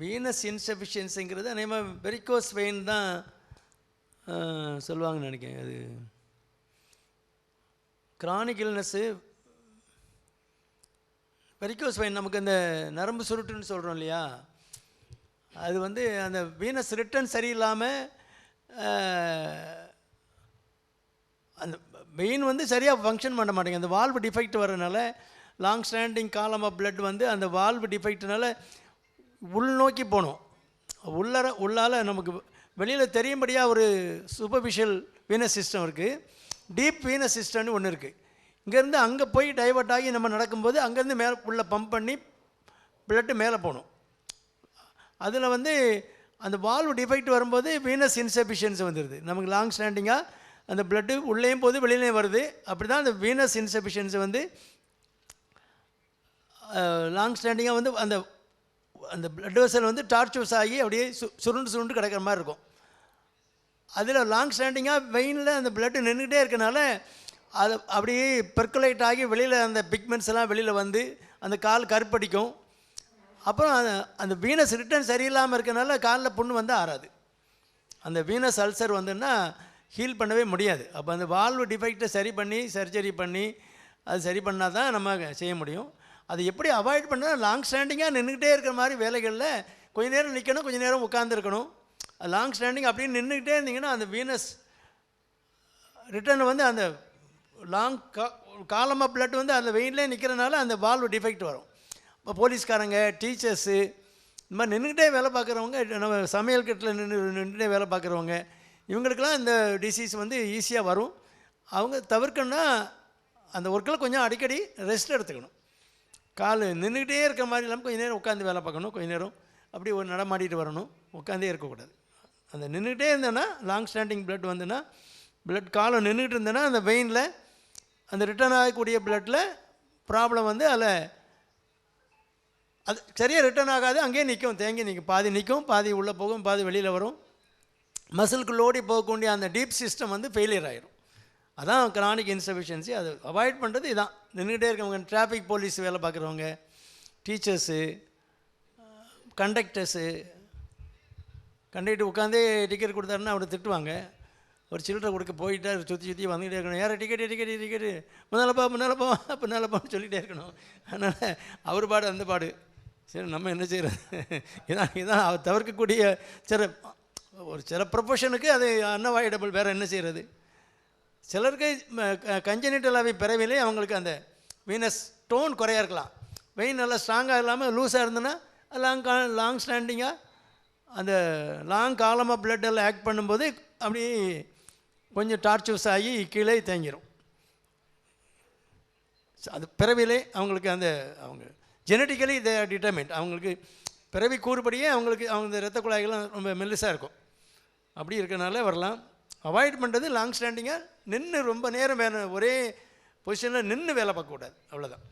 Venus இன்சஃபிஷியன்சிங்கிறது அநேகமாக varicose vein தான் சொல்லுவாங்கன்னு நினைக்கிறேன். அது கிரானிக் இல்னஸ்ஸு வெரிகோஸ் வெயின் நமக்கு அந்த நரம்பு சுருட்டுன்னு சொல்கிறோம் இல்லையா? அது வந்து அந்த வீனஸ் ரிட்டர்ன் சரியில்லாமல் அந்த வெயின் வந்து சரியாக ஃபங்க்ஷன் பண்ண மாட்டேங்குது. அந்த வால்வு டிஃபெக்ட் வரனால long standing column of blood வந்து அந்த வால்வு டிஃபெக்ட்னால உள்நோக்கி போகணும் உள்ளர உள்ளால் நமக்கு வெளியில் தெரியும்படியாக ஒரு சூப்பர்ஃபிஷியல் வீனஸ் சிஸ்டம் இருக்குது டீப் வீனஸ் சிஸ்டம்னு ஒன்று இருக்குது இங்கேருந்து அங்கே போய் டைவர்ட் ஆகி நம்ம நடக்கும்போது அங்கேருந்து மேலே உள்ளே பம்ப் பண்ணி பிளட்டு மேலே போகணும் அதில் வந்து அந்த வால்வ் டிஃபெக்ட் வரும்போது வீனஸ் இன்சஃபிஷியன்சி வந்துடுது நமக்கு லாங் ஸ்டாண்டிங்காக அந்த பிளட்டு உள்ளேயும் போது வெளியிலையும் வருது. அப்படி தான் அந்த வீனஸ் இன்சஃபிஷியன்சி வந்து லாங் ஸ்டாண்டிங்காக வந்து அந்த அந்த பிளட் வெசல் வந்து டார்ச்சர்ஸ் ஆகி அப்படியே சு சுருண்டு சுருண்டு கிடக்கிற மாதிரி இருக்கும். அதில் லாங் ஸ்டாண்டிங்காக வெயினில் அந்த பிளட்டு நின்றுக்கிட்டே இருக்கனால அது அப்படியே பெர்குலேட் ஆகி வெளியில் அந்த பிக்மெண்ட்ஸ் எல்லாம் வெளியில் வந்து அந்த கால் கருப்படிக்கும். அப்புறம் அந்த அந்த வீனஸ் ரிட்டர்ன் சரியில்லாமல் இருக்கனால காலில் புண்ணு வந்து ஆறாது. அந்த வீனஸ் அல்சர் வந்துன்னா ஹீல் பண்ணவே முடியாது. அப்போ அந்த வால்வு டிஃபெக்டை சரி பண்ணி சர்ஜரி பண்ணி அது சரி பண்ணால் தான் நம்ம செய்ய முடியும். அது எப்படி அவாய்ட் பண்ணால் லாங் ஸ்டாண்டிங்காக நின்றுக்கிட்டே இருக்கிற மாதிரி வேலைகளில் கொஞ்ச நேரம் நிற்கணும் கொஞ்ச நேரம் உட்காந்துருக்கணும் லாங் ஸ்டாண்டிங் அப்படின்னு நின்றுக்கிட்டே இருந்தீங்கன்னா அந்த வீனஸ் ரிட்டர்ன் வந்து அந்த லாங் கா காலமாக பிளட் வந்து அந்த வெயின்லேயே நிற்கிறனால அந்த வால்வு டிஃபெக்ட் வரும். இப்போ போலீஸ்காரங்க டீச்சர்ஸு இந்த மாதிரி நின்றுக்கிட்டே வேலை பார்க்குறவங்க நம்ம சமையல் கட்டில் நின்று நின்றுட்டே வேலை பார்க்குறவங்க இவங்களுக்கெல்லாம் இந்த டிசீஸ் வந்து ஈஸியாக வரும். அவங்க தவிர்க்கணும்னா அந்த ஒர்க்கில் கொஞ்சம் அடிக்கடி ரெஸ்ட் எடுத்துக்கணும். கால் நின்றுக்கிட்டே இருக்கிற மாதிரி இல்லாமல் கொஞ்சம் நேரம் உட்காந்து வேலை பார்க்கணும் கொஞ்ச நேரம் அப்படி ஒரு நடமாடிட்டு வரணும் உட்காந்தே இருக்கக்கூடாது. அந்த நின்றுக்கிட்டே இருந்தேன்னா லாங் ஸ்டாண்டிங் blood வந்துன்னா ப்ளட் காலம் நின்றுக்கிட்டு இருந்தேன்னா அந்த வெயினில் அந்த ரிட்டர்ன் ஆகக்கூடிய பிளட்டில் ப்ராப்ளம் வந்து அதில் அது சரியாக ரிட்டர்ன் ஆகாது அங்கேயே நிற்கும் தேங்கி நிற்கும் பாதி நிற்கும் பாதி உள்ளே போகும் பாதி வெளியில் வரும். மசிலுக்கு லோடி போகக்கூடிய அந்த டீப் சிஸ்டம் வந்து ஃபெயிலியர் ஆகிடும் அதான் கிரானிக் இன்சஃபிஷியன்சி அது அவாய்ட் பண்ணுறது இதான். நின்றுக்கிட்டே இருக்கவங்க டிராஃபிக் போலீஸ் வேலை பார்க்குறவங்க டீச்சர்ஸு கண்டக்டர்ஸு கண்டக்டர் உட்காந்தே டிக்கெட் கொடுத்தாருன்னா அவரை திட்டுவாங்க. ஒரு சில்லறை கொடுக்க போயிட்டா சுற்றி சுற்றி வந்துக்கிட்டே இருக்கணும். யார் டிக்கெட் டிக்கெட் டிக்கெட்டு முன்னாலப்பா முன்னாலப்பா பின்னாலப்பான்னு சொல்லிகிட்டே இருக்கணும். அதனால் அவர் பாடு அந்த பாடு. சரி நம்ம என்ன செய்கிறது இதான் இதான் அவர் தவிர்க்கக்கூடிய சில ஒரு சில ப்ரொஃபஷனுக்கு அது அன்னவாய்டபிள் வேறு என்ன செய்கிறது சிலருக்கு கஞ்சனிட்டலாவி பிறவிலே அவங்களுக்கு அந்த வீனஸ் டோன் குறையா இருக்கலாம். வெயின் நல்லா ஸ்ட்ராங்காக இல்லாமல் லூஸாக இருந்ததுன்னா லாங் கா லாங் ஸ்டாண்டிங்காக அந்த லாங் காலமாக பிளட் எல்லாம் ஆக்ட் பண்ணும்போது அப்படி கொஞ்சம் டார்ச்சர்ஸ் ஆகி கீழே தேங்கிரும். அது பிறவிலே அவங்களுக்கு அந்த அவங்க ஜெனட்டிக்கலி தே டிட்டர்மெண்ட் அவங்களுக்கு பிறவி கூறுபடியே அவங்களுக்கு அவங்க ரத்த குழாய்கள்லாம் ரொம்ப மெல்லிசாக இருக்கும். அப்படி இருக்கனால வரலாம். அவாய்ட் பண்ணுறது லாங் ஸ்டாண்டிங்காக நின்று ரொம்ப நேரம் வேணும். ஒரே பொசிஷனில் நின்று வேலை பார்க்கக்கூடாது. அவ்வளோதான்